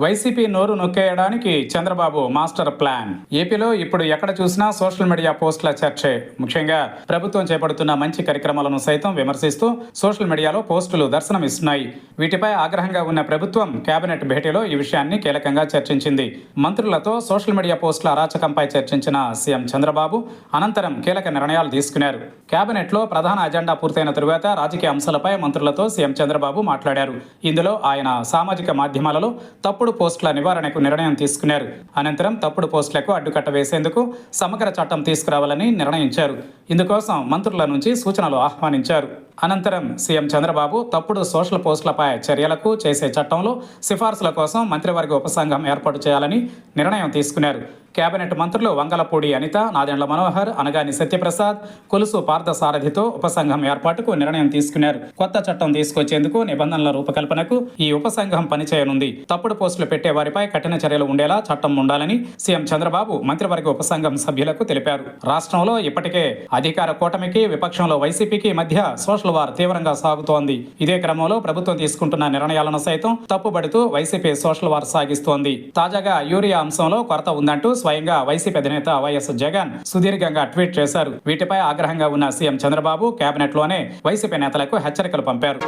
YCP నోరు నొక్కేయడానికి Chandrababu master plan. ఏపీలో ఇప్పుడు ఎక్కడ చూసినా సోషల్ మీడియా పోస్టుల చర్చే. ముఖ్యంగా ప్రభుత్వం చేపడుతున్న మంచి కార్యక్రమాలను సైతం విమర్శిస్తూ సోషల్ మీడియాలో పోస్టులు దర్శనమిస్తున్నాయి. వీటిపై ఆగ్రహంగా ఉన్న ప్రభుత్వం కేబినెట్ భేటీలో ఈ విషయాన్ని కీలకంగా చర్చించింది. మంత్రులతో సోషల్ మీడియా పోస్టుల అరాచకంపై చర్చించిన సీఎం చంద్రబాబు అనంతరం కీలక నిర్ణయాలు తీసుకున్నారు. కేబినెట్లో ప్రధాన అజెండా పూర్తయిన తరువాత రాజకీయ అంశాలపై మంత్రులతో సీఎం చంద్రబాబు మాట్లాడారు. ఇందులో ఆయన సామాజిక మాధ్యమాలలో తప్పుడు పోస్టుల నివారణకు నిర్ణయం తీసుకున్నారు. అనంతరం తప్పుడు పోస్టులకు అడ్డుకట్ట వేసేందుకు సమగ్ర చట్టం తీసుకురావాలని నిర్ణయించారు. ఇందుకోసం మంత్రుల నుంచి సూచనలు ఆహ్వానించారు. అనంతరం సీఎం చంద్రబాబు తప్పుడు సోషల్ పోస్టులపై చర్యలకు చేసే చట్టంలో సిఫార్సుల కోసం మంత్రివర్గ ఉపసంఘం ఏర్పాటు చేయాలని నిర్ణయం తీసుకున్నారు. కేబినెట్ మంత్రులు వంగలపూడి అనిత నాదెండ్ల మనోహర్ అనగాని సత్యప్రసాద్ కొలుసు పార్థసారథితో ఉపసంఘం ఏర్పాటుకు నిర్ణయం తీసుకున్నారు. కొత్త చట్టం తీసుకొచ్చేందుకు నిబంధనల రూపకల్పనకు ఈ ఉపసంఘం పనిచేయనుంది. తప్పుడు పోస్టులు పెట్టే వారిపై కఠిన చర్యలు ఉండేలా చట్టం ఉండాలని సీఎం చంద్రబాబు మంత్రివర్గ ఉపసంఘం సభ్యులకు తెలిపారు. రాష్ట్రంలో ఇప్పటికే అధికార కూటమికి విపక్షంలో వైసీపీకి మధ్య సోషల్ వారు తీవ్రంగా సాగుతోంది. ఇదే క్రమంలో ప్రభుత్వం తీసుకుంటున్న నిర్ణయాలను సైతం తప్పుబడుతూ వైసీపీ సోషల్ వార్ సాగిస్తోంది. తాజాగా యూరియా అంశంలో కొరత ఉందంటూ స్వయంగా వైసీపీ అధినేత వైఎస్ జగన్ సుదీర్ఘంగా ట్వీట్ చేశారు. వీటిపై ఆగ్రహంగా ఉన్న సీఎం చంద్రబాబు కేబినెట్లోనే వైసీపీ నేతలకు హెచ్చరికలు పంపారు.